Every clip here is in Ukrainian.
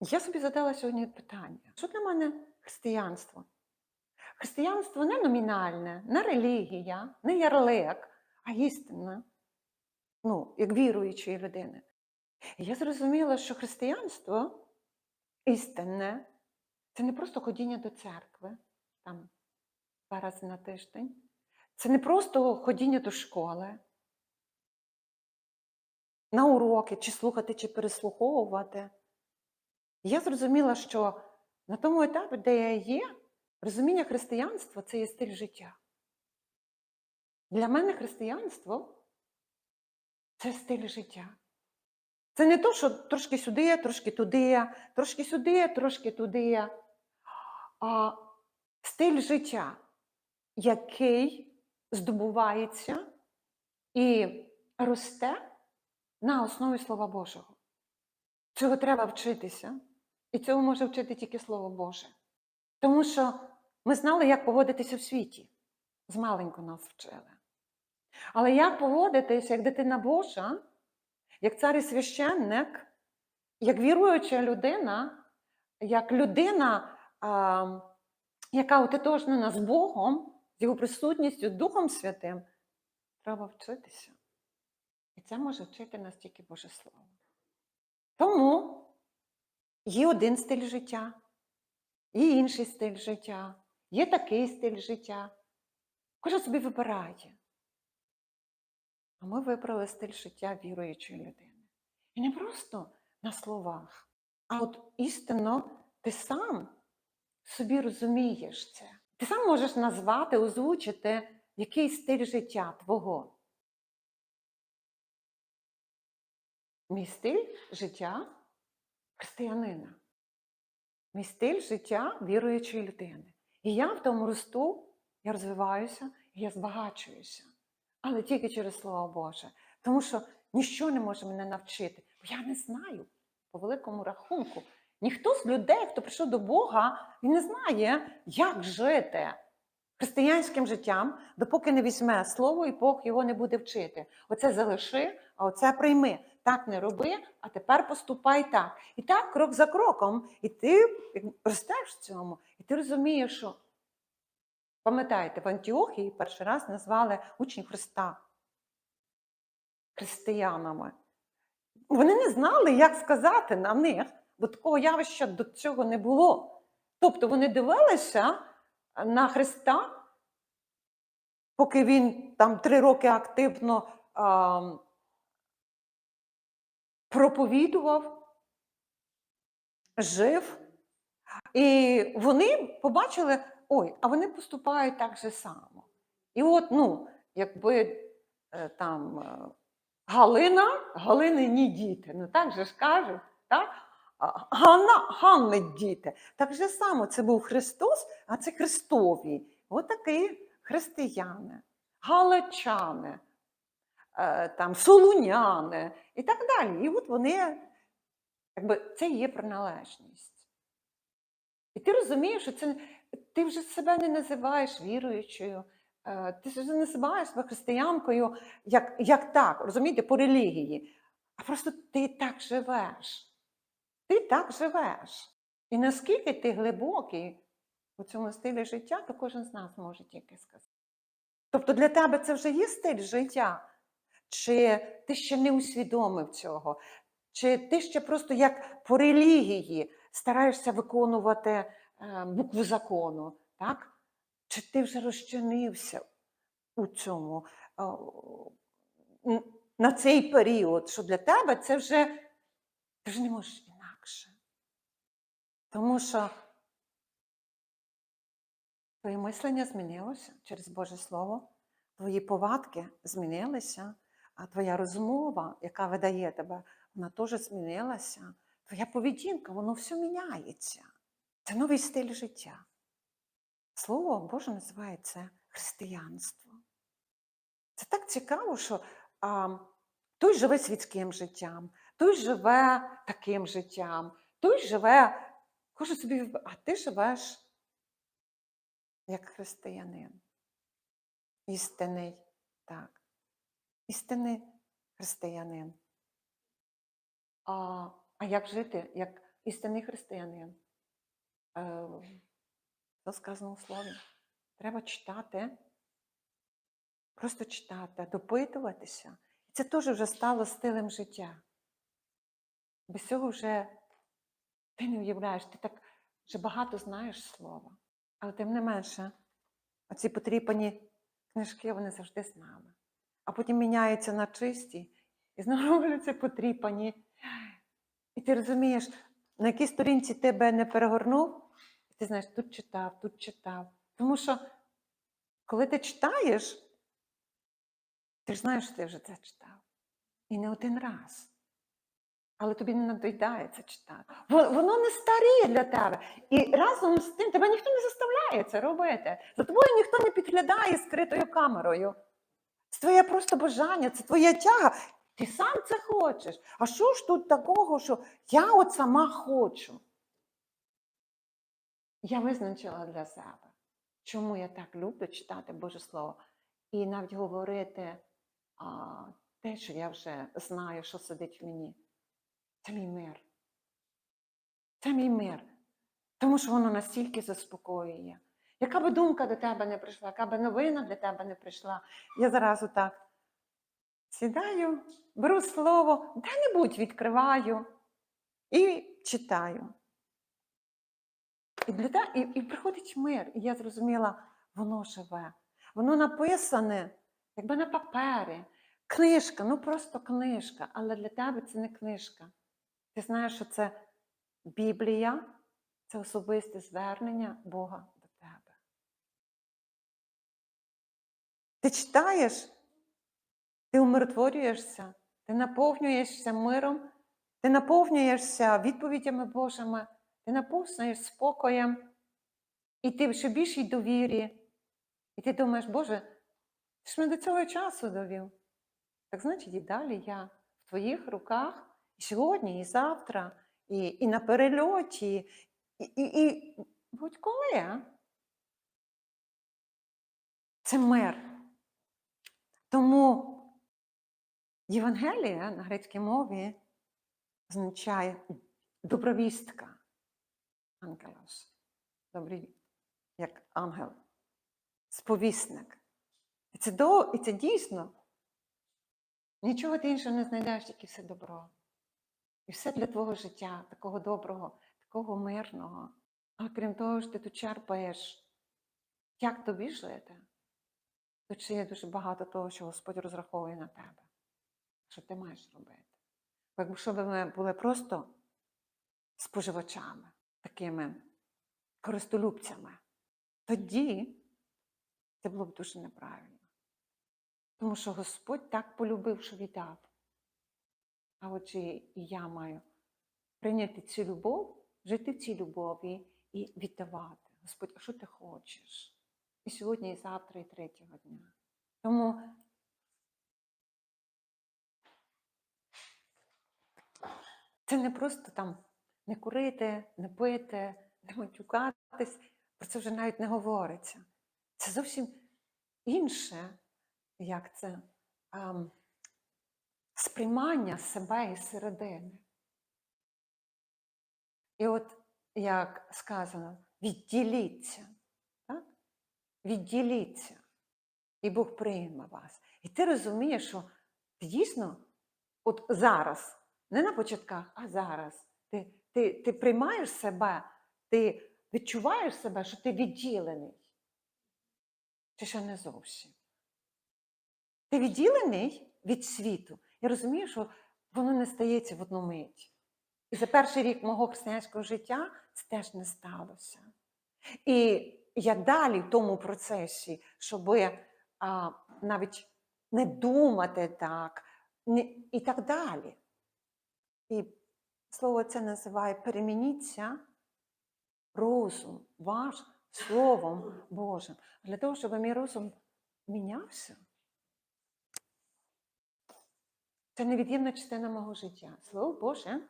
Я собі задала сьогодні питання: що для мене християнство? Християнство не номінальне, не релігія, не ярлик, а істина, ну, як віруючої людини. І я зрозуміла, що християнство істинне це не просто ходіння до церкви, там два рази на тиждень. Це не просто ходіння до школи, на уроки, чи слухати, чи переслуховувати. Я зрозуміла, що на тому етапі, де я є, розуміння християнства це є стиль життя. Для мене християнство це стиль життя. Це не то, що трошки сюди, трошки туди, трошки сюди, трошки туди, а стиль життя, який здобувається і росте на основі Слова Божого. Цього треба вчитися, і цього може вчити тільки Слово Боже. Тому що ми знали, як поводитися в світі. Змаленько нас вчили. Але як поводитися як дитина Божа, як цар і священник, як віруюча людина, як людина, а, яка ототожнена з Богом, з його присутністю, Духом Святим, треба вчитися. І це може вчити нас тільки Боже Слово. Тому є один стиль життя, є інший стиль життя, є такий стиль життя. Кожен собі вибирає. А ми вибрали стиль життя віруючої людини. І не просто на словах, а от істинно ти сам собі розумієш це. Ти сам можеш назвати, озвучити, який стиль життя твого. Мій стиль життя християнина. Мій стиль життя віруючої людини. І я в тому росту, я розвиваюся, я збагачуюся. Але тільки через Слово Боже. Тому що ніщо не може мене навчити. Бо я не знаю, по великому рахунку. Ніхто з людей, хто прийшов до Бога, він не знає, як жити християнським життям, допоки не візьме слово і Бог його не буде вчити. Оце залиши, а оце прийми. Так не роби, а тепер поступай так. І так, крок за кроком, і ти ростеш в цьому, і ти розумієш, що пам'ятаєте, в Антіохії перший раз назвали учнів Христа християнами. Вони не знали, як сказати на них, бо такого явища до цього не було. Тобто вони дивилися на Христа, поки він там три роки активно проповідував, жив. І вони побачили, ой, а вони поступають так же само. І от, ну, якби е, там е, Галина, Галинині діти, ну так же ж кажуть, так? Ганна, Ганни діти. Так же само це був Христос, а це Христові. От християни, галичани, там, солуняни і так далі. І от вони, якби це є приналежність. І ти розумієш, що це ти вже себе не називаєш віруючою, е, ти вже не називаєш себе християнкою, як, як так, розумієте, по релігії. А просто ти так живеш. Ти так живеш. І наскільки ти глибокий у цьому стилі життя, то кожен з нас може тільки сказати. Тобто для тебе це вже є стиль життя, чи ти ще не усвідомив цього, чи ти ще просто як по релігії стараєшся виконувати е, букву закону, так? Чи ти вже розчинився у цьому е, на цей період, що для тебе це вже ти вже не можеш інакше. Тому що твоє мислення змінилося через Боже Слово, твої повадки змінилися, а твоя розмова, яка видає тебе, вона теж змінилася. Твоя поведінка, воно все міняється. Це новий стиль життя. Слово Боже називає це християнство. Це так цікаво, що а, той живе світським життям, той живе таким життям, той живе, кожен собі, а ти живеш як християнин. Істинний, так. Істинний християнин. А, а як жити як істинний християнин. Е, Це сказано у слові. Треба читати, просто читати, допитуватися. І це теж вже стало стилем життя. Без цього вже ти не уявляєш, ти так вже багато знаєш слова. Але тим не менше, оці потріпані книжки, вони завжди з нами. А потім міняються на чисті і знову робляться потріпані. І ти розумієш, на якій сторінці тебе не перегорнув, і ти знаєш, тут читав, тут читав. Тому що, коли ти читаєш, ти ж знаєш, що ти вже це читав. І не один раз. Але тобі не надоїдає це читати. Воно не старіє для тебе. І разом з тим тебе ніхто не заставляє це робити. За тобою ніхто не підглядає скритою камерою. Це твоє просто бажання, це твоя тяга. Ти сам це хочеш. А що ж тут такого, що я от сама хочу? Я визначила для себе, чому я так люблю читати Боже Слово і навіть говорити а, те, що я вже знаю, що сидить в мені. Це мій мир. Це мій мир. Тому що воно настільки заспокоює. Яка би думка до тебе не прийшла, яка би новина для тебе не прийшла, я зразу так сідаю, беру слово, де-небудь відкриваю і читаю. І, для і, і приходить мир, і я зрозуміла, воно живе. Воно написане, якби на папері. Книжка, ну просто книжка, але для тебе це не книжка. Ти знаєш, що це Біблія, це особисте звернення Бога до тебе. Ти читаєш, ти умиротворюєшся, ти наповнюєшся миром, ти наповнюєшся відповідями Божими, ти наповнюєш спокоєм, і ти ще більшій довірі. І ти думаєш, Боже, ти ж мене до цього часу довів. Так значить, і далі я в твоїх руках і сьогодні, і завтра, і, і на перельоті, і, і, і будь-коли. Це мир. Тому Євангелія на грецькій мові означає добровістка. Ангелос. Добрий, як ангел, сповісник. І це, до, і це дійсно. Нічого ти іншого не знайдеш, тільки все добро. І все для твого життя, такого доброго, такого мирного. Але крім того, що ти тут черпаєш, як тобі жити, тут ще є дуже багато того, що Господь розраховує на тебе. Що ти маєш робити. Бо якщо б ми були просто споживачами, такими користолюбцями, тоді це було б дуже неправильно. Тому що Господь так полюбив, що віддав. А отже, і я маю прийняти цю любов, жити в цій любові і віддавати. Господь, а що ти хочеш? І сьогодні, і завтра, і третього дня. Тому це не просто там не курити, не пити, не матюкатись. Про це вже навіть не говориться. Це зовсім інше, як це ам, сприймання себе із середини. І от, як сказано, відділіться. Відділіться. І Бог прийме вас. І ти розумієш, що ти дійсно, от зараз, не на початках, а зараз, ти, ти, ти приймаєш себе, ти відчуваєш себе, що ти відділений. Чи ще не зовсім? Ти відділений від світу. Я розумію, що воно не стається в одну мить. І за перший рік мого християнського життя це теж не сталося. І я далі в тому процесі, щоб а, навіть не думати так, не, і так далі. І слово це називає перемініться розум ваш Словом Божим. Для того, щоб мій розум мінявся, це невід'ємна частина мого життя. Слово Боже,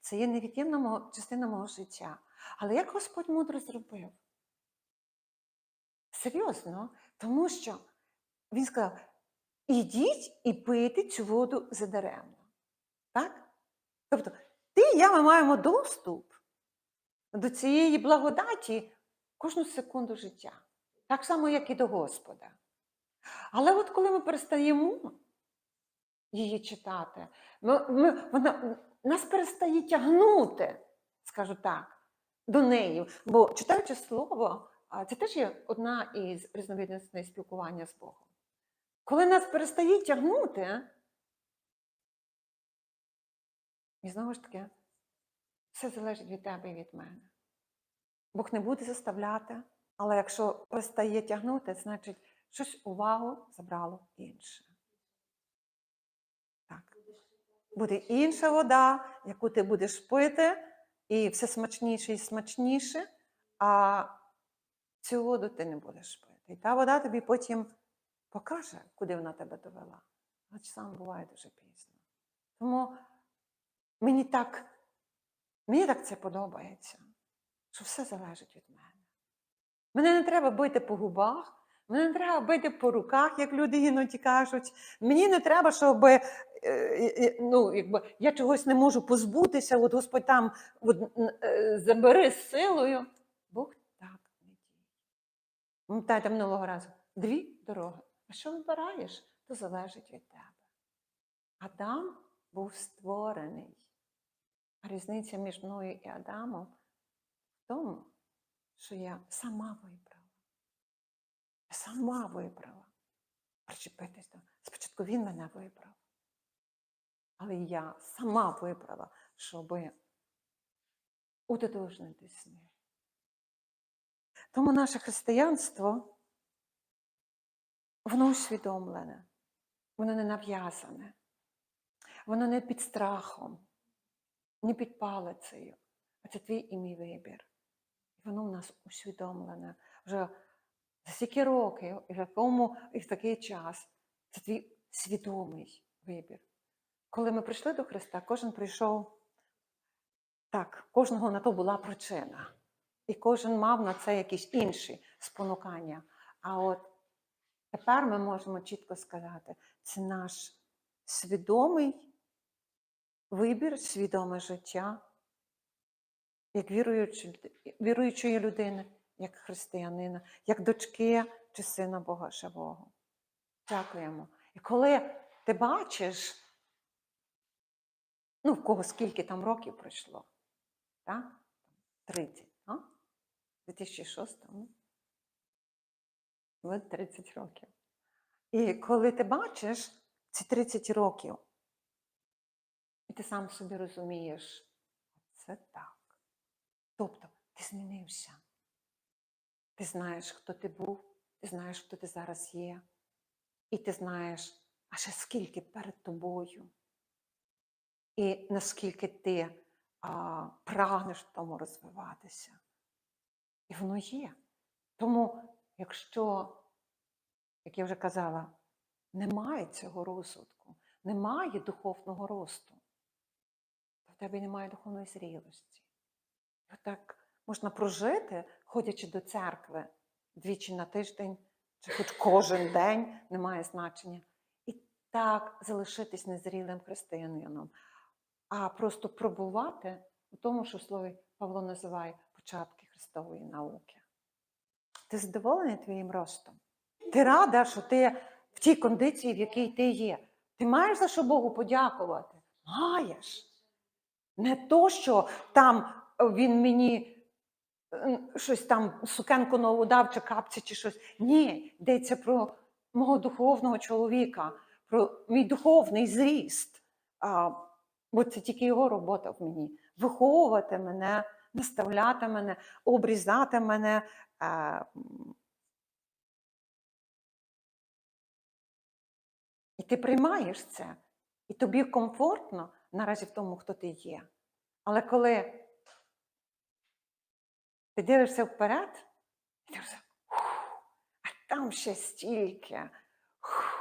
це є невід'ємна частина мого життя. Але як Господь мудро зробив? Серйозно, тому що Він сказав: ідіть і пийте цю воду задаремно. Так? Тобто, ти і я ми маємо доступ до цієї благодаті кожну секунду життя. Так само, як і до Господа. Але от коли ми перестаємо її читати, ми, ми, вона нас перестає тягнути, скажу так, до неї. Бо читаючи слово, це теж є одна із різновидностей спілкування з Богом. Коли нас перестає тягнути, і знову ж таки, все залежить від тебе і від мене. Бог не буде заставляти, але якщо перестає тягнути, значить щось увагу забрало інше. Так. Буде інша вода, яку ти будеш пити, і все смачніше і смачніше, а цю воду ти не будеш пити. І та вода тобі потім покаже, куди вона тебе довела. А сам буває дуже пізно. Тому мені так, мені так це подобається, що все залежить від мене. Мене не треба бити по губах, мене не треба бити по руках, як люди іноді кажуть. Мені не треба, щоб е, е, ну, якби, я чогось не можу позбутися, от Господь там от, е, забери з силою. Бог так не діє. Пам'ятаєте минулого разу? Дві дороги. А що вибираєш, то залежить від тебе. Адам був створений. А різниця між мною і Адамом в тому, що я сама вибрала. Я сама вибрала причепитись до. Спочатку він мене вибрав. Але я сама вибрала, щоб удодожнитись з ним. Тому наше християнство, воно усвідомлене, воно не нав'язане, воно не під страхом, не під палицею, а це твій і мій вибір. І воно в нас усвідомлене вже за стільки років, і в якому і в такий час. Це твій свідомий вибір. Коли ми прийшли до Христа, кожен прийшов так, кожного на то була причина. І кожен мав на це якісь інші спонукання. А от тепер ми можемо чітко сказати, це наш свідомий вибір, свідоме життя, як віруючої, людини, як християнина, як дочки чи сина Бога Живого. Дякуємо. І коли ти бачиш, ну, в кого скільки там років пройшло, так? 30, а? 2006 ну, от 30 років. І коли ти бачиш ці 30 років, і ти сам собі розумієш, це так. Тобто ти змінився. Ти знаєш, хто ти був, ти знаєш, хто ти зараз є. І ти знаєш, а ще скільки перед тобою. І наскільки ти а, прагнеш в тому розвиватися. І воно є. Тому, якщо, як я вже казала, немає цього розвитку, немає духовного росту, то в тебе немає духовної зрілості. І отак можна прожити, ходячи до церкви двічі на тиждень, чи хоч кожен день, немає значення. І так залишитись незрілим християнином, а просто пробувати у тому, що в слові Павло називає початки Христової науки. Ти задоволений твоїм ростом? Ти рада, що ти в тій кондиції, в якій ти є. Ти маєш за що Богу подякувати? Маєш. Не то, що там він мені е, щось там сукенку нову дав, чи капці, чи щось. Ні, йдеться про мого духовного чоловіка, про мій духовний зріст. А, бо це тільки його робота в мені. Виховувати мене, наставляти мене, обрізати мене. А, і ти приймаєш це, і тобі комфортно наразі в тому, хто ти є. Але коли ти дивишся вперед, і дивишся, «Фух, а там ще стільки. Фух».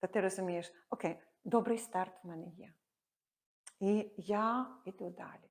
То ти розумієш, окей, добрий старт в мене є. І я йду далі.